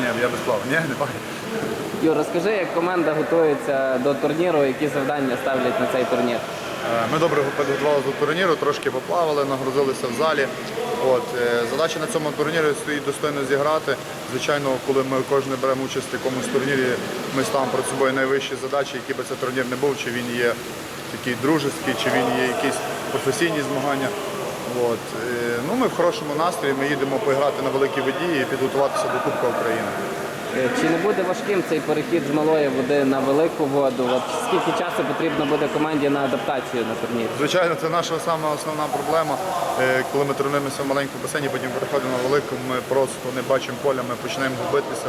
ні, я без плаву. Ні, не бачу. Юр, розкажи, як команда готується до турніру, які завдання ставлять на цей турнір. Е, Ми добре підготувалися до турніру, трошки поплавали, нагрузилися в залі. От, е, задача на цьому турнірі стоїть достойно зіграти. Звичайно, коли ми кожен беремо участь в якомусь турнірі, ми ставимо перед собою найвищі задачі, які би цей турнір не був, чи він є такий дружеський, чи він є якісь професійні змагання. От. е, Ну, ми в хорошому настрої, ми їдемо поіграти на великій воді і підготуватися до Кубка України. Е, Чи не буде важким цей перехід з малої води на велику воду? От скільки часу потрібно буде команді на адаптацію на турнір? Звичайно, це наша сама основна проблема. Е, Коли ми тренуємося в маленькому басейні, потім переходимо на велику, ми просто не бачимо поля, ми починаємо губитися.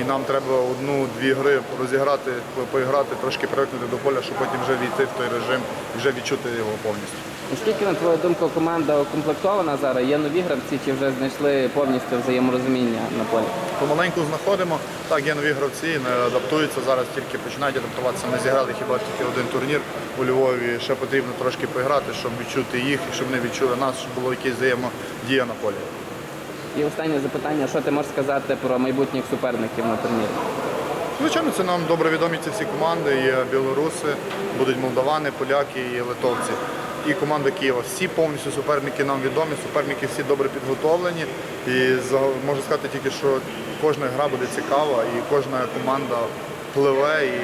І нам треба одну-дві гри розіграти, поіграти, трошки привикнути до поля, щоб потім вже війти в той режим і вже відчути його повністю. Наскільки, на твою думку, команда укомплектована зараз? Є нові гравці, чи вже знайшли повністю взаєморозуміння на полі? Помаленьку знаходимо. Так, є нові гравці, не адаптуються зараз, тільки починають адаптуватися. Ми зіграли хіба тільки один турнір у Львові. Ще потрібно трошки поіграти, щоб відчути їх, щоб вони відчули нас, щоб було якесь взаємодія на полі. І останнє запитання: що ти можеш сказати про майбутніх суперників на турнірі? Звичайно, це нам добре відомі ці всі команди. Є білоруси, будуть молдавани, поляки і литовці. І команда Києва. Всі повністю суперники нам відомі, суперники всі добре підготовлені. І можу сказати тільки, що кожна гра буде цікава і кожна команда пливе і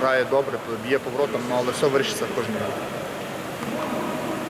грає добре, б'є поворотом, ну, але все вирішиться в кожній грі.